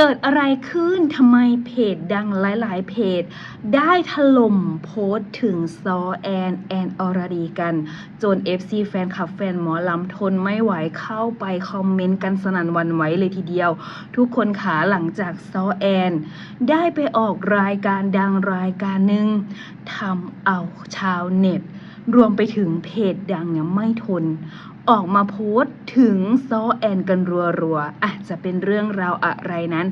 เกิดอะไรขึ้นทำไมเพจดังหลาย ๆ เพจ ได้ถล่มโพสต์ถึงซอแอนแอนอรดีกัน จน FC แฟนคลับแฟนหมอลำทนไม่ไหวเข้าไปคอมเมนต์กันสนั่นวันไหวเลยทีเดียว ทุกคนขาหลังจากซอแอน ได้ไปออกรายการดังรายการหนึ่งทำเอาชาวเน็ตรวมไปถึงเพจดังเนี่ยไม่ทนออกมาโพสต์ถึงโซแอนกันรัวๆอาจจะเป็นเรื่องราวอะไรนั้น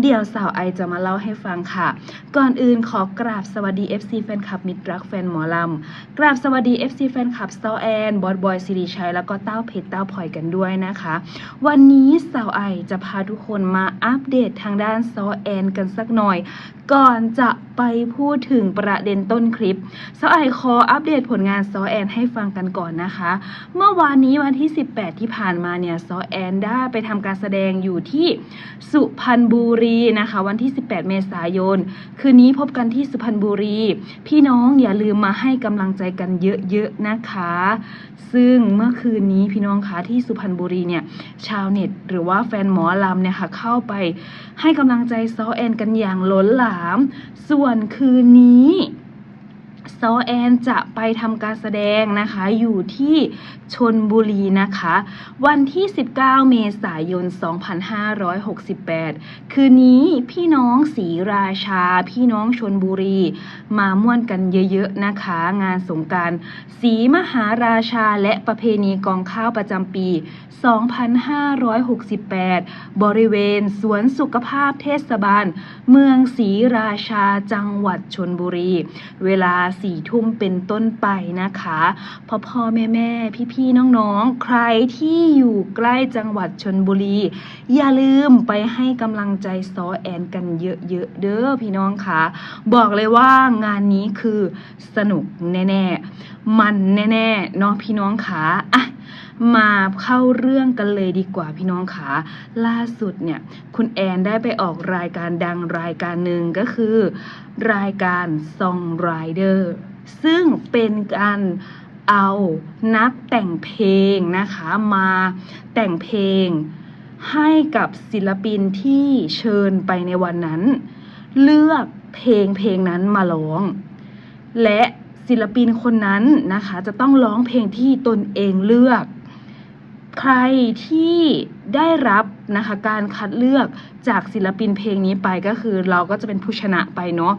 เดี๋ยวสาวไอจะมาเล่าให้ฟังค่ะ ก่อนอื่นขอกราบสวัสดี FC แฟนคลับมิตรรักแฟนหมอลำกราบสวัสดี FC แฟนคลับโซแอนบอสบอยสิริชัยแล้วก็เต้าเพชรเต้าพลอยกันด้วยนะคะ วันนี้สาวไอจะพาทุกคนมาอัปเดตทางด้านโซแอนกันสักหน่อย ก่อนจะไปพูดถึงประเด็นต้นคลิปซอไอขออัปเดตผลงานโซแอนให้ฟังกันก่อนนะคะ เมื่อวานนี้วันที่ 18 ที่ผ่านมาเนี่ยซอแอนได้ไปทำการแสดงอยู่ที่สุพรรณบุรีนะคะ วันที่ 18 เมษายน คืนนี้พบกันที่สุพรรณบุรี พี่น้องอย่าลืมมาให้กำลังใจกันเยอะๆนะคะ ซึ่งเมื่อคืนนี้พี่น้องคะที่สุพรรณบุรีเนี่ยชาวเน็ต หรือว่าแฟนหมอลำเนี่ยค่ะเข้าไปให้กำลังใจซอแอนกันอย่างล้นหลาม ส่วนคืนนี้ ซอแอนจะไปทำการแสดงนะคะอยู่ที่ชนบุรีนะคะ วันที่ 19 เมษายน 2568 คืนนี้พี่น้องศรีราชา พี่น้องชนบุรี มาม่วนกันเยอะๆนะคะ งานสงการศรีมหาราชาและประเพณีกองข้าวประจำปี 2568 บริเวณสวนสุขภาพเทศบาล เมืองศรีราชาจังหวัดชนบุรี เวลาสี่ทุ่มเป็นต้นไปนะคะพ่อพ่อแม่แม่พี่พี่น้องๆ ใครที่อยู่ใกล้จังหวัดชนบุรี อย่าลืมไปให้กำลังใจซอแอนกันเยอะๆเด้อพี่น้องค่ะ บอกเลยว่างานนี้คือสนุกแน่ๆ มันแน่ๆเนาะพี่น้องค่ะอะ มาเข้าเรื่องกันเลยดีกว่าพี่น้องขาล่าสุดเนี่ยคุณแอนได้ไปออกรายการดังรายการหนึ่งก็คือ รายการ Song Rider ซึ่งเป็นการเอานักแต่งเพลงนะคะมาแต่งเพลงให้กับศิลปินที่เชิญไปในวันนั้น เลือกเพลงเพลงนั้นมาร้อง และศิลปินคนนั้นนะคะ จะต้องร้องเพลงที่ตนเองเลือก ใครที่ได้รับนะคะการคัดเลือกจากศิลปินเพลงนี้ไปก็คือเราก็จะเป็นผู้ชนะไปเนาะ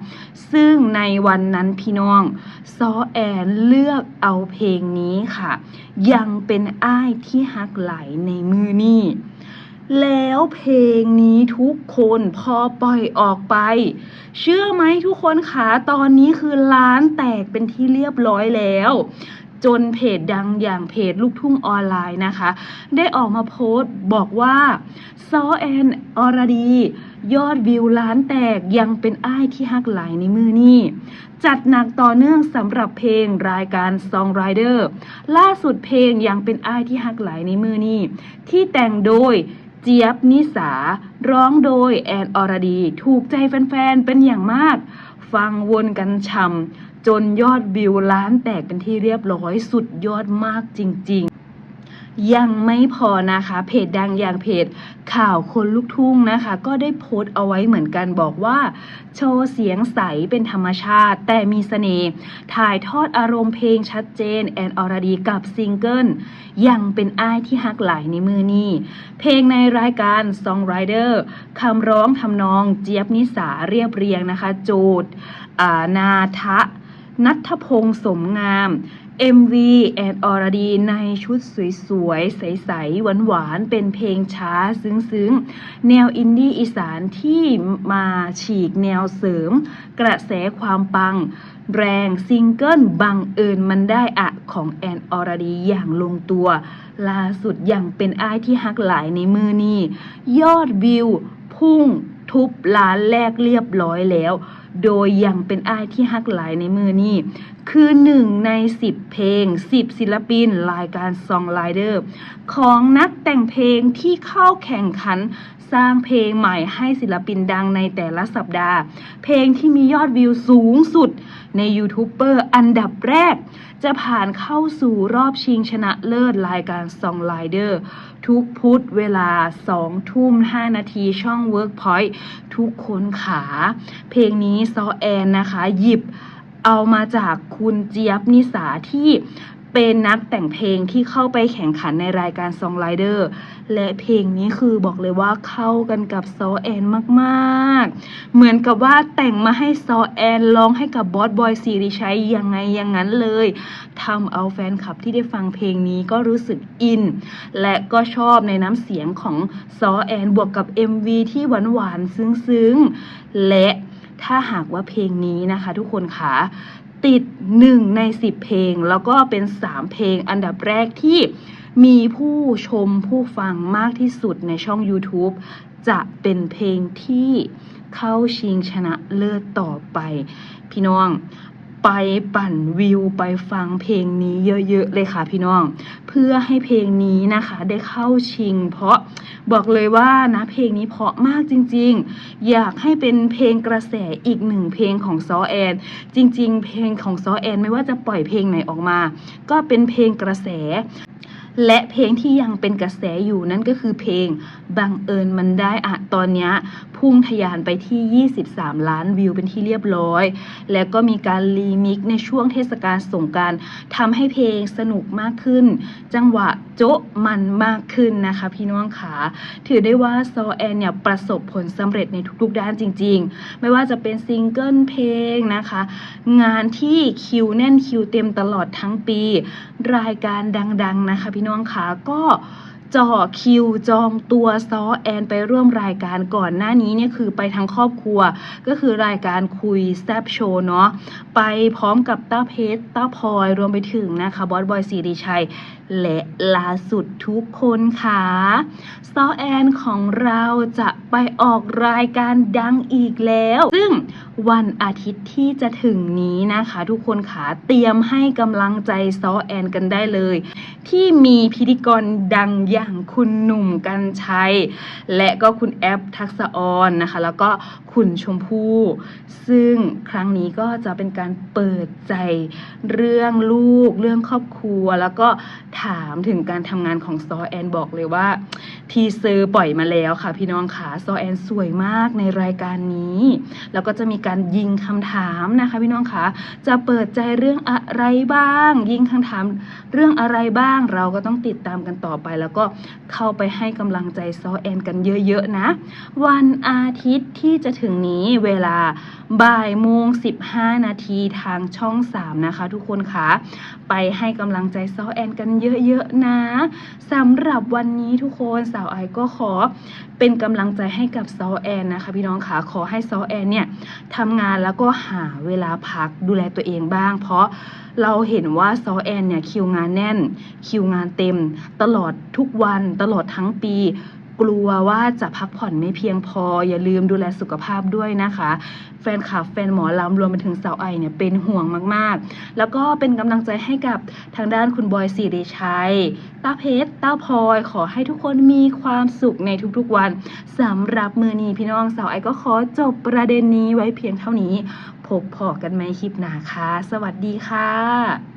ซึ่งในวันนั้นพี่น้องซอแอนเลือกเอาเพลงนี้ค่ะ ยังเป็นอ้ายที่ฮักไหลในมือนี่แล้วเพลงนี้ทุกคนพอปล่อยออกไป เชื่อไหมทุกคนคะตอนนี้คือร้านแตกเป็นที่เรียบร้อยแล้ว จนเพจดังอย่างเพจลูกทุ่งออนไลน์นะคะ ได้ออกมาโพสต์บอกว่าซอแอนอรดี ยอดวิวล้านแตกยังเป็นอ้ายที่ฮักหลายในมือนี่ จัดหนักต่อเนื่องสำหรับเพลงรายการ Song Rider ล่าสุดเพลงยังเป็นอ้ายที่ฮักหลายในมือนี่ ที่แต่งโดยเจี๊ยบนิสา ร้องโดยแอนอรดี ถูกใจแฟนๆ เป็นอย่างมาก ฟังวนกันช่ำ จนยอดวิวล้านแตกเป็นที่เรียบร้อยสุดยอดมากจริง ๆยังไม่พอนะคะเพจดังอย่างเพจข่าวคนลูกทุ่งนะคะ ก็ได้โพสต์เอาไว้เหมือนกันบอกว่า โชว์เสียงใสเป็นธรรมชาติ แต่มีเสน่ห์ถ่ายทอดอารมณ์เพลงชัดเจน แอนอรดีกับซิงเกิลยังเป็นอ้ายที่ฮักหลายในมือนี่เพลงในรายการ Song Rider คำร้องทำนองเจี๊ยบนิสาเรียบเรียงนะคะ โจทย์นาทะ นัทพงษ์สมงาม MV แอนอรดีในชุดสวยๆ ใสๆหวานๆ เป็นเพลงช้าซึ้งๆ แนวอินดี้อีสานที่มาฉีกแนวเสริม กระแสความปัง แรงซิงเกิลบังเอิญมันได้อะของแอนอรดีอย่างลงตัว ล่าสุดอยังเป็นอ้ายที่ฮักหลายในมือนี่ยอดวิว พุ่งทุบล้านแรกเรียบร้อยแล้ว โดยยังเป็นอ้ายที่ฮักหลายในมือนี่คือหนึ่งใน 10 เพลง 10 ศิลปิน รายการ Song Rider ของนักแต่งเพลงที่เข้าแข่งขันสร้างเพลงใหม่ให้ศิลปินดังในแต่ละสัปดาห์ เพลงที่มียอดวิวสูงสุดในยูทูบเบอร์อันดับแรก จะผ่านเข้าสู่รอบชิงชนะเลิศรายการ Song Rider ทุกพุธเวลา 2 ทุ่ม 5 นาทีช่อง Workpoint ทุกคนขา เพลงนี้ซอแอนนะคะ หยิบเอามาจากคุณเจี๊ยบนิสาที่เป็นนักแต่งเพลงที่เข้าไปแข่งขันในรายการ Song Rider และเพลงนี้คือบอกเลยว่าเข้ากันกับซอแอนมาก ๆ เหมือนกับว่าแต่งมาให้ซอแอนร้องให้กับบอสบอยซีริชัยยังไงอย่างนั้นเลยทำเอาแฟนคลับที่ได้ฟังเพลงนี้ก็รู้สึกอิน และก็ชอบในน้ำเสียงของซอแอนบวกกับ MV ที่หวาน ๆ ซึ้ง ๆ และ ถ้าหากว่าเพลงนี้นะคะ ทุกคนคะติด 1 ใน 10 เพลง แล้วก็เป็น 3 เพลงอันดับแรกที่มีผู้ชมผู้ฟังมากที่สุดในช่อง YouTube จะเป็นเพลงที่เข้าชิงชนะเลิศต่อไป พี่น้อง ไปปั่นวิวไปฟังเพลงนี้เยอะๆเลยค่ะพี่น้อง เพื่อให้เพลงนี้นะคะได้เข้าชิง เพราะบอกเลยว่านะเพลงนี้เพราะมากจริง ๆ อยากให้เป็นเพลงกระแสอีกหนึ่งเพลงของซอแอน จริง ๆ เพลงของซอแอน ไม่ว่าจะปล่อยเพลงไหนออกมา ก็เป็นเพลงกระแส และเพลงที่ยังเป็นกระแสอยู่นั่นก็คือเพลงบังเอิญมันได้อะตอนนี้พุ่งทะยานไปที่ 23 ล้านวิวเป็นที่เรียบร้อย แล้วก็มีการรีมิกในช่วงเทศกาลสงกรารทำให้เพลงสนุกมากขึ้น จังหวะโจ๊ะมันมากขึ้นนะคะพี่น้องขาถือได้ว่าซอแอนเนี่ยประสบผลสำเร็จในทุกๆด้านจริง ๆ ไม่ว่าจะเป็นซิงเกิลเพลงนะคะ งานที่คิวแน่นคิวเต็มตลอดทั้งปี รายการดัง ๆ นะคะพี่น้องขาก็จ่อคิวจองตัวซอแอนไปร่วมรายการก่อนหน้านี้เนี่ยคือไปทั้งครอบครัว ก็คือรายการคุยแซบโชว์เนาะไปพร้อมกับต้าเพชรต้าพลอยรวมไปถึงนะคะบอสบอยสีดีชัย และล่าสุดทุกคนค่ะซอแอนของเราจะไปออกรายการดังอีกแล้ว ซึ่งวันอาทิตย์ที่จะถึงนี้นะคะ ทุกคนค่ะเตรียมให้กำลังใจซอแอนกันได้เลย ที่มีพิธีกรดังอย่างคุณหนุ่มกัญชัย และก็คุณแอปทักษออนนะคะ แล้วก็คุณชมพู่ซึ่งครั้งนี้ก็จะเป็นการเปิดใจเรื่องลูก เรื่องครอบครัวแล้วก็ถามถึงการทำงานของซอแอนบอกเลยว่า ทีเซอร์ปล่อยมาแล้วค่ะ พี่น้องค่ะซอแอนสวยมากในรายการนี้ แล้วก็จะมีการยิงคำถามนะคะ พี่น้องคะจะเปิดใจเรื่องอะไรบ้าง ยิงคำถามเรื่องอะไรบ้าง เราก็ต้องติดตามกันต่อไป แล้วก็เข้าไปให้กำลังใจซอแอนกันเยอะๆนะ วันอาทิตย์ที่จะถึงนี้เวลา บ่ายโมง15 นาทีทางช่อง 3 นะคะ ทุกคนคะไปให้กำลังใจซอแอนกันเยอะๆนะสำหรับวันนี้ทุกคนสาวไอก็ขอเป็นกำลังใจให้กับซอแอนนะคะ พี่น้องคะขอให้ซอแอนเนี่ยทำงานแล้วก็หาเวลาพักดูแลตัวเองบ้าง เพราะเราเห็นว่าซอแอนเนี่ยคิวงานแน่น คิวงานเต็ม ตลอดทุกวันตลอดทั้งปี กลัวว่าจะพักผ่อนไม่เพียงพอ อย่าลืมดูแลสุขภาพด้วยนะคะ แฟนคลับแฟนหมอลำรวมไปถึงสาวไอเนี่ยเป็นห่วงมากๆ แล้วก็เป็นกำลังใจให้กับทางด้านคุณบอยสิริชัยต้าเพชรต้าพลอยขอให้ทุกคนมีความสุขในทุกๆวันสำหรับมือนีพี่น้องสาวไอก็ขอจบประเด็นนี้ไว้เพียงเท่านี้ พบพอกันไหมคลิปหน้าค่ะสวัสดีค่ะ